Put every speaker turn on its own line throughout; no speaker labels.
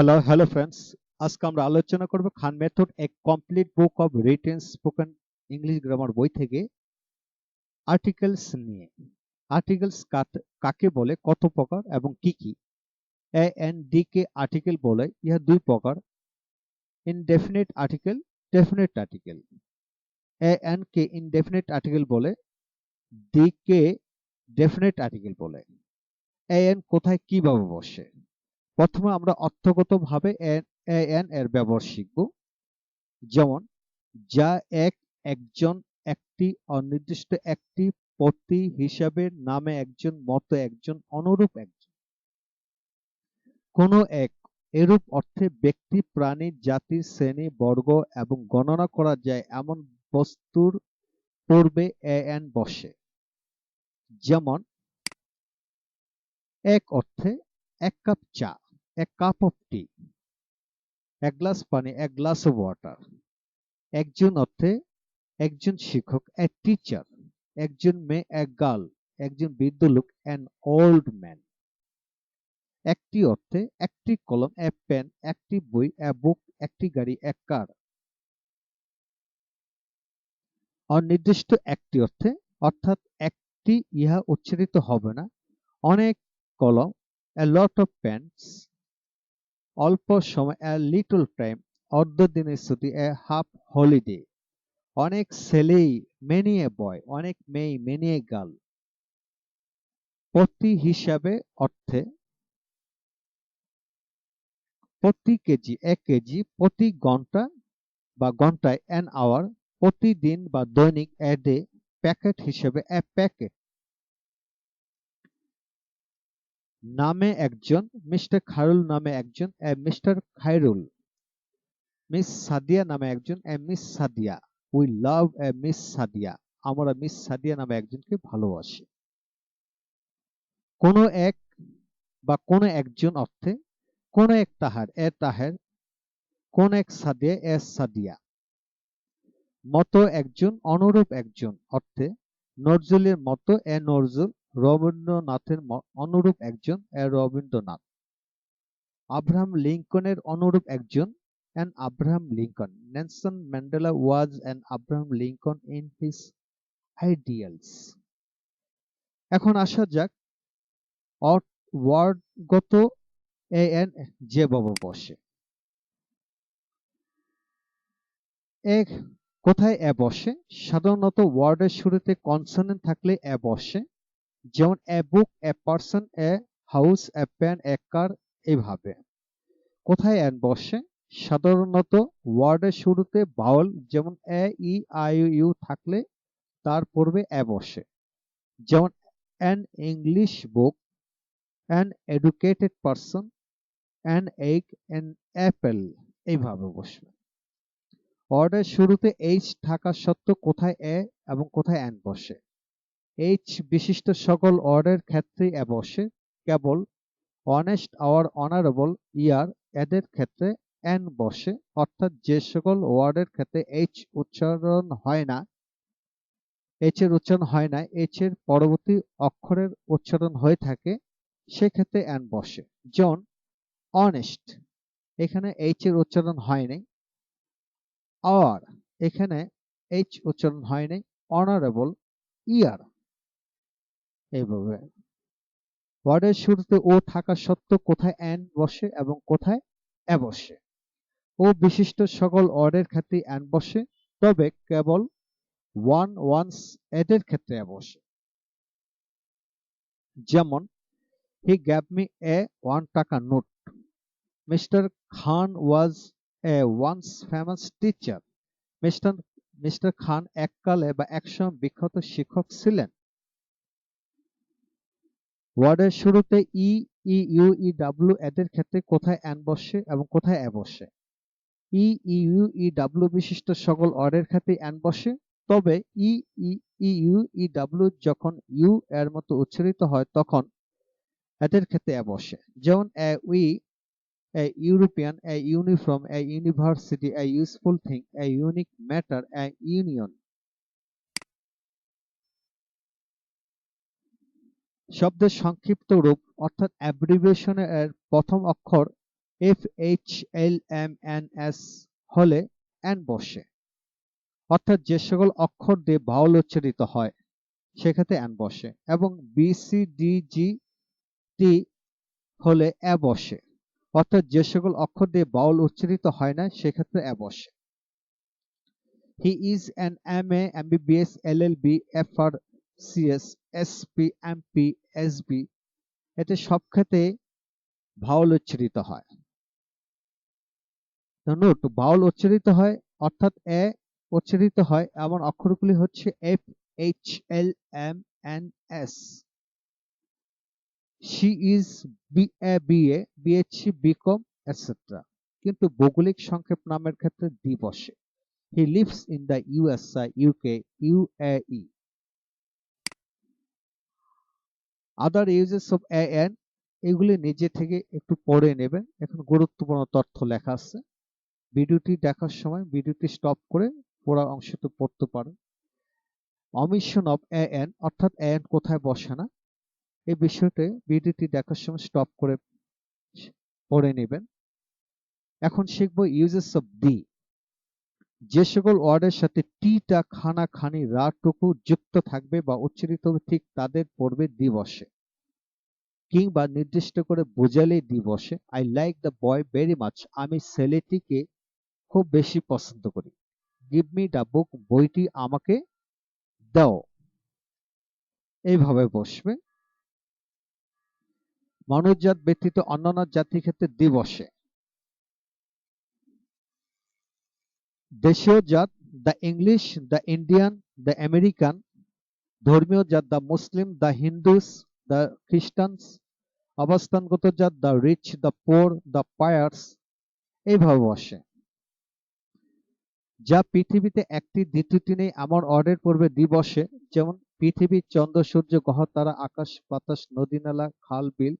Hello hello friends আজকে আমরা আলোচনা করব Khan method a complete book of written spoken English grammar বই থেকে আর্টিকেলস নিয়ে। আর্টিকেলস কাকে বলে, কত প্রকার এবং কি কি? এ এন ডি কে আর্টিকেল বলে, ইহা দুই প্রকার। Indefinite article definite article a an K indefinite article বলে ডি কে ডেফিনিট আর্টিকেল বলে। এ এন কোথায়, কীভাবে বসে? প্রথমে আমরা অর্থগতভাবে এন এর ব্যবহার শিখব। যেমন, যা এক, একজন একটি অনির্দিষ্ট একটি প্রতি হিসাবে নামে একজন, মতো একজন, অনুরূপ একজন। কোন এক, এরূপ অর্থে ব্যক্তি, প্রাণী, জাতি, শ্রেণি, বর্গ এবং গণনা করা যায় এমন বস্তুর পূর্বে এন বসে। যেমন, এক অর্থে এক কাপ চা। এক কাপ অফ টি এক গ্লাস পানি এক গ্লাস অফ ওয়াটার একজন অর্থে একজন শিক্ষক এ টিচার একজন মেয়ে এক গার্ল একজন বৃদ্ধ লোক অ্যান ওল্ড ম্যান একটি অর্থে একটি কলম এ পেন একটি বই এ বুক একটি গাড়ি এক কার অনির্দিষ্ট একটি অর্থে, অর্থাৎ একটি ইহা উচ্চারিত হবে না। অনেক কলম এ লট অফ পেন্স অল্প সময় এ লিটল টাইম অর্ধ দিনের ছুটি এ হাফ হলিডে অনেক ছেলেই মেনি এ বয়, অনেক মেয়ে মেনি এ গার্ল প্রতি হিসাবে অর্থে প্রতি কেজি, এক কেজি প্রতি ঘণ্টা বা ঘন্টায় অ্যান আওয়ার প্রতিদিন বা দৈনিক এ ডে প্যাকেট হিসেবে এ প্যাকেট নামে একজন, মিস্টার খায়রুল নামে একজন, a mister Khairul. Miss Sadia নামে একজন, a miss Sadia. We love a miss Sadia. আমরা মিস সাদিয়া নামে একজনকে ভালোবাসি। কোন এক বা কোন একজন অর্থে, কোন এক তাহার, এ তাহের, কোন এক সাদিয়া, এ সাদিয়া। মতো একজন, অনুরূপ একজন অর্থে, নজরুলের মতো এ নজরুল রবীন্দ্রনাথের অনুরূপ একজন, এ রবীন্দ্রনাথ। আব্রাহাম লিঙ্কনের অনুরূপ একজন an Abraham Lincoln. Nelson Mandela was an Abraham Lincoln in his ideals. এখন আসা যাক ওয়ার্ডগত এ এন যেভাবে বসে। এক কোথায় এ বসে? সাধারণত ওয়ার্ডের শুরুতে কনসোনেন্ট থাকলে এ বসে। যেমন a book a person a house a pan a car এইভাবে কোথায় এন বসে? সাধারণত ওয়ার্ডের শুরুতে বাউল যেমন এ ই আই ইউ থাকলে তার পূর্বে এ বসে। যেমন an English book an educated person an egg an apple এইভাবে বসবে। ওয়ার্ডের শুরুতে এইচ থাকা সত্ত্বেও কোথায় এ এবং কোথায় অ্যান বসে? এইচ বিশিষ্ট সকল ওয়ার্ডের ক্ষেত্রে এ বসে, কেবল অনেস্ট আওয়ার অনারেবল ইয়ার এদের ক্ষেত্রে এন বসে, অর্থাৎ যে সকল ওয়ার্ডের ক্ষেত্রে এইচ উচ্চারণ হয় না এইচ এর উচ্চারণ হয় না এইচ এর পরবর্তী অক্ষরের উচ্চারণ হয়ে থাকে, সেক্ষেত্রে এন বসে। যেমন অনেস্ট এখানে এইচ এর উচ্চারণ হয় নাই আওয়ার এখানে এইচ উচ্চারণ হয় নাই অনারেবল ইয়ার এইভাবে। ওয়ার্ডের শুরুতে ও থাকা সত্ত্বেও কোথায় অ্যান বসে এবং কোথায় এ বসে? ও বিশিষ্ট সকল ক্ষেত্রে অ্যান বসে, তবে কেবল ওয়ান ওয়ান্স এদের ক্ষেত্রে বসে। যেমন, he gave me a one taka note. Mister Khan was a once famous teacher. Mister mister Khan এককালে বা একসময় বিখ্যাত শিক্ষক ছিলেন। ওয়ার্ডের শুরুতে ই ই, ইউ, ই, ডাব্লিউ এদের ক্ষেত্রে কোথায় অ্যান বসে এবং কোথায় এ বসে? ই ই, ইউ, ই, ডাব্লিউ বিশিষ্ট সকল ওয়ার্ডের ক্ষেত্রে অ্যান বসে, তবে E E E, U, E, W যখন ইউ এর মতো উচ্চারিত হয় তখন এদের ক্ষেত্রে এ বসে। যেমন a ewe, a European, a uniform, a university, a useful thing, a unique matter, a union. শব্দের সংক্ষিপ্ত রূপ, অর্থাৎ অ্যাব্রিভিয়েশনের প্রথম অক্ষর F H L M N S হলে এন বসে। অর্থাৎ যে সকল অক্ষর দিয়ে ভাওয়াল উচ্চারিত হয়, সেক্ষেত্রে এন বসে এবং B C D G T হলে এ বসে। অর্থাৎ যে সকল অক্ষর দিয়ে বাউল উচ্চারিত হয় না, সেক্ষেত্রে এ বসে। He is an M A M BBS L L B F R CS S P M P S B এতে সব ক্ষেত্রে ভাওয়াল উচ্চারিত হয়। নোট ভাওয়াল উচ্চারিত হয়, অর্থাৎ এ উচ্চারিত হয় এমন অক্ষরগুলি হচ্ছে F H L M N S she is B A B A BSc BCom etcetera কিন্তু ভৌগোলিক সংক্ষেপ নামের ক্ষেত্রে দি বসে he lives in the USA UK UAE other uses of an এগুলি নিজে থেকে একটু পড়ে নেবেন। এখন গুরুত্বপূর্ণ তথ্য লেখা আছে। ভিডিওটি দেখার সময় ভিডিওটি স্টপ করে পুরো অংশটি পড়তে পারেন। অমিশন অফ এন অর্থাৎ এন কোথায় বসে না, এই বিষয়টি ভিডিওটি দেখার সময় স্টপ করে পড়ে নেবেন। এখন শিখব ইউজেস অফ দি যে সকল ওয়ার্ডের সাথে টিটা, খানা, খানি, রাটুকু যুক্ত থাকবে বা উচ্চারিত হবে ঠিক তাদের পড়বে দিবসে। কিংবা নির্দিষ্ট করে বোঝালে দিবসে I like the boy very much আমি ছেলেটিকে খুব বেশি পছন্দ করি। গিভ মি দ্য বুক বইটি আমাকে দাও। এইভাবে বসবে। মানুষজাত ব্যতীত অন্যান্য জাতির ক্ষেত্রে দিবসে। দেশীয় জাত the English the Indian the American ধর্মীয় জাত the Muslim the Hindus the Christians অবস্থানগত জাত the rich the poor the pious এইভাবে বসে যা পৃথিবীতে একটি দ্বিতীয়টি নেই আমার অর্ডার পড়বে দিবসে যেমন পৃথিবী, চন্দ্র, সূর্য, গ্রহ, তারা, আকাশ, বাতাস, নদী, নালা, খাল, বিল,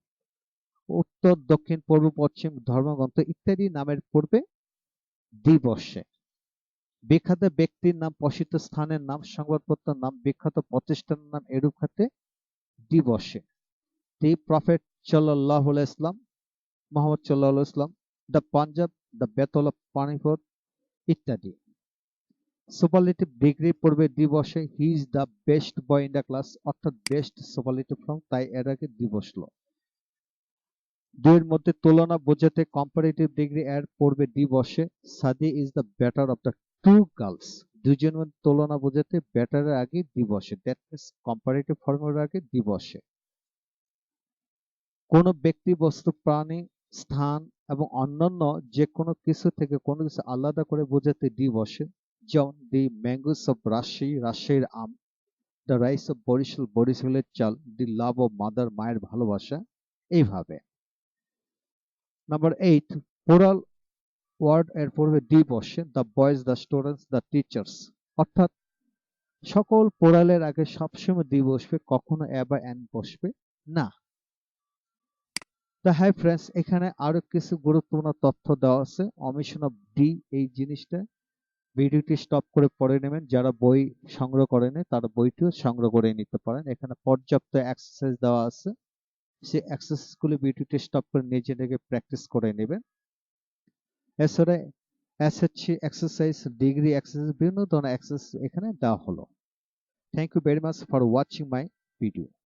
উত্তর, দক্ষিণ, পূর্ব, পশ্চিম, ধর্মগ্রন্থ ইত্যাদি নামের পূর্বে দিবসে বিখ্যাত ব্যক্তির নাম, প্রসিদ্ধ স্থানের নাম, সংবাদপত্রের নাম, বিখ্যাত প্রতিষ্ঠানের নাম এরূপ খাতে দিবসে। দি প্রফেট সাল্লাহ ইসলাম মোহাম্মদ সাল্লাহ ইসলাম the Punjab, the battle of Panipat ইত্যাদি। সুপারলেটিভ ডিগ্রি পড়বে দিবসে he is the best boy in the class, অর্থাৎ বেস্ট সুপারলেটিভ ফর্ম, তাই এর আগে দিবসলো দুইয়ের মধ্যে তুলনা বোঝাতে কম্পারেটিভ ডিগ্রি এর পড়বে দিবসে Sadi is the better of the two girls দুজনের তুলনা বোঝাতে বেটারের আগে দিবসে দ্যাট মিনস কম্পারেটিভ ফর্মের আগে দিবসে। কোন ব্যক্তি, বস্তু, প্রাণী, স্থান এবং অন্যান্য যে কোনো কিছু থেকে কোনো কিছু আলাদা করে বোঝাতে দিবসে, যেমন দি ম্যাঙ্গোস অফ রাজশাহী রাজশাহীর আম দ্য রাইস অফ বরিশাল বরিশালের চাল দি লাভ অফ মাদার মায়ের ভালোবাসা, এইভাবে। নাম্বার এইট পোরাল ওয়ার্ড, এর পূর্বে ডি বসে the boys, the students, the teachers. অর্থাৎ সকল পোরালের আগে সবসময় ডি বসবে, কখনো এ বা এন বসবে না। তা হাই ফ্রেন্ডস এখানে আরও কিছু গুরুত্বপূর্ণ তথ্য দেওয়া আছে। অমিশন অফ ডি এই জিনিসটা ভিডিওটি স্টপ করে পড়ে নেবেন। যারা বই সংগ্রহ করেন তারা বইটিও সংগ্রহ করে নিতে পারেন। এখানে পর্যাপ্ত এক্সারসাইজ দেওয়া আছে। সেই এক্সারসাইজগুলি ভিডিওটি স্টপ করে নিজে নিজে প্র্যাকটিস করে নেবেন। এছাড়া এসএসসি এক্সারসাইজ ডিগ্রি এক্সারসাইজ বিভিন্ন ধরনের এক্সারসাইজ এখানে দেওয়া হলো। Thank you very much for watching my video